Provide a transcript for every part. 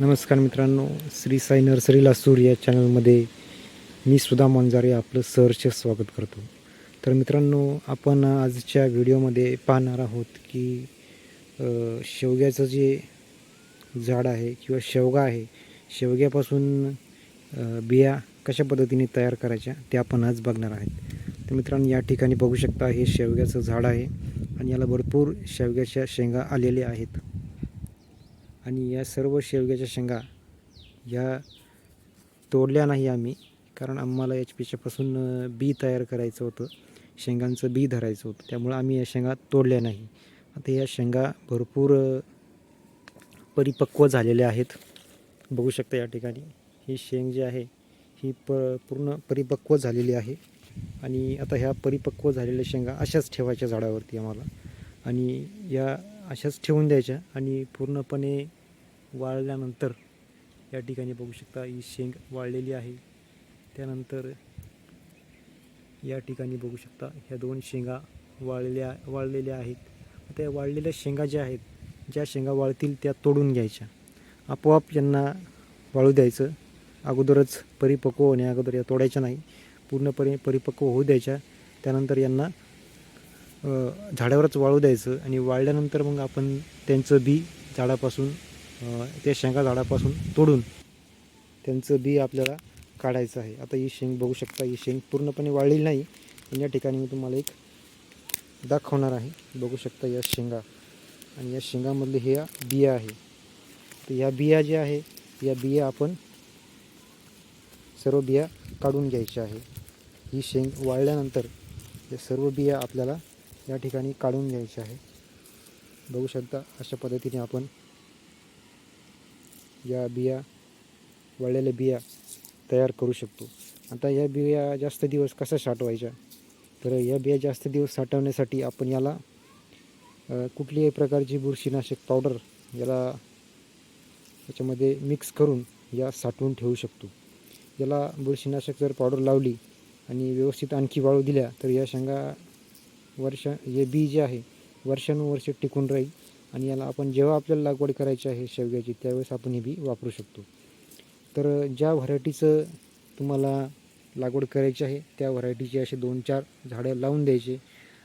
नमस्कार मित्रांनो श्री साई नर्सरी लासूर या चॅनलमध्ये मी सुधा मंजारे आपलं सहर्ष स्वागत करतो. तर मित्रांनो आपण आजच्या व्हिडिओमध्ये पाहणार आहोत की शेवग्याचं जे झाड आहे किंवा शेवगा आहे शेवग्यापासून बिया कशा पद्धतीने तयार करायच्या ते आपण आज बघणार आहेत. तर मित्रांनो या ठिकाणी बघू शकता हे शेवग्याचं झाड आहे आणि याला भरपूर शेवग्याच्या शेंगा आलेल्या आहेत. आणि या सर्व शेवग्याच्या शेंगा या तोडल्या नाही आम्ही कारण आम्हाला एच पीच्यापासून बी तयार करायचं होतं. शेंगांचं बी धरायचं होतं. त्यामुळं आम्ही या शेंगा तोडल्या नाही. आता या शेंगा भरपूर परिपक्व झालेल्या आहेत. बघू शकता या ठिकाणी. ही शेंग जी आहे ही प पूर्ण परिपक्व झालेली आहे. आणि आता ह्या परिपक्व झालेल्या शेंगा अशाच ठेवायच्या झाडावरती आम्हाला. आणि या अशाच ठेवून द्यायच्या आणि पूर्णपणे वाळल्यानंतर या ठिकाणी बघू शकता ही शेंग वाळलेली आहे. त्यानंतर या ठिकाणी बघू शकता ह्या दोन शेंगा वाळल्या वाळलेल्या आहेत. त्या वाळलेल्या शेंगा ज्या आहेत ज्या शेंगा वाळतील त्या तोडून घ्यायच्या. आपोआप यांना वाळू द्यायचं. अगोदरच परिपक्व होण्या अगोदर या तोडायच्या नाही. पूर्णपणे परिपक्व होऊ द्यायच्या. त्यानंतर यांना झाडावरच वाळू द्यायचं आणि वाळल्यानंतर मग आपण त्यांचं बी झाडापासून त्या शेंगा झाडापासून तोडून त्यांचं बी आपल्याला काढायचं आहे. आता ही शेंग बघू शकता ही शेंग पूर्णपणे वाळलेली नाही. पण या ठिकाणी मी तुम्हाला एक दाखवणार आहे. बघू शकता या शेंगा. आणि या शेंगामधले ह्या बिया आहे. तर या बिया ज्या आहे या बिया आपण सर्व बिया काढून घ्यायच्या आहे. ही शेंग वाळल्यानंतर या सर्व बिया आपल्याला या ठिकाणी काढून घ्यायच्या आहे. बघू शकता अशा पद्धतीने आपण या बिया वळलेल्या बिया तयार करू शकतो. आता या बिया जास्त दिवस कशा साठवायच्या? तर या बिया जास्त दिवस साठवण्यासाठी आपण याला कुठल्याही प्रकारची बुरशीनाशक पावडर याला याच्यामध्ये मिक्स करून या साठवून ठेवू शकतो. याला बुरशीनाशक जर पावडर लावली आणि व्यवस्थित आणखी वाळू दिल्या तर या शेंगा वर्ष हे बी जे आहे वर्षानुवर्ष टिकून राहील. आणि याला आपण जेव्हा आपल्याला लागवड करायची आहे शेवग्याची त्यावेळेस आपण हे बी वापरू शकतो. तर ज्या व्हरायटीचं तुम्हाला लागवड करायची आहे त्या व्हरायटीचे असे दोन चार झाडं लावून द्यायचे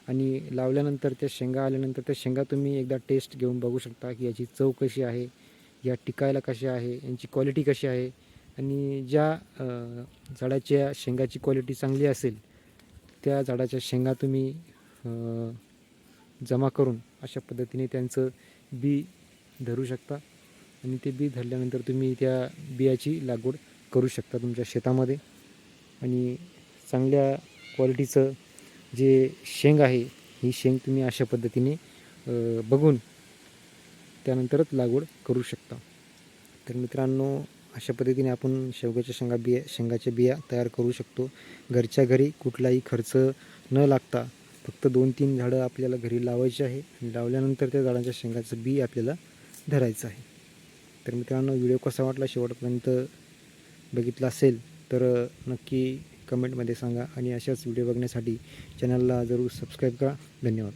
आणि लावल्यानंतर त्या शेंगा आल्यानंतर त्या शेंगा तुम्ही एकदा टेस्ट घेऊन बघू शकता की याची चव कशी आहे या टिकायला कशी आहे यांची क्वालिटी कशी आहे आणि ज्या झाडाच्या शेंगाची क्वालिटी चांगली असेल त्या झाडाच्या शेंगा तुम्ही जमा करून अशा पद्धतीने त्यांचं बी धरू शकता. आणि ते बी धरल्यानंतर तुम्ही त्या बियाची लागवड करू शकता तुमच्या शेतामध्ये. आणि चांगल्या क्वालिटीचं जे शेंग आहे ही शेंग तुम्ही अशा पद्धतीने बघून त्यानंतरच लागवड करू शकता. तर मित्रांनो अशा पद्धतीने आपण शेवग्याच्या शेंगा बिया शेंगाच्या बिया तयार करू शकतो. घरच्या घरी कुठलाही खर्च न लागता फक्त दोन तीन झाडं आपल्याला घरी लावायची आहे. आणि लावल्यानंतर त्या झाडांच्या शेंगाचं बी आपल्याला धरायचं आहे. तर मित्रांनो व्हिडिओ कसा वाटला शेवटपर्यंत बघितला असेल तर नक्की कमेंटमध्ये सांगा आणि अशाच व्हिडिओ बघण्यासाठी चॅनलला जरूर सबस्क्राईब करा. धन्यवाद.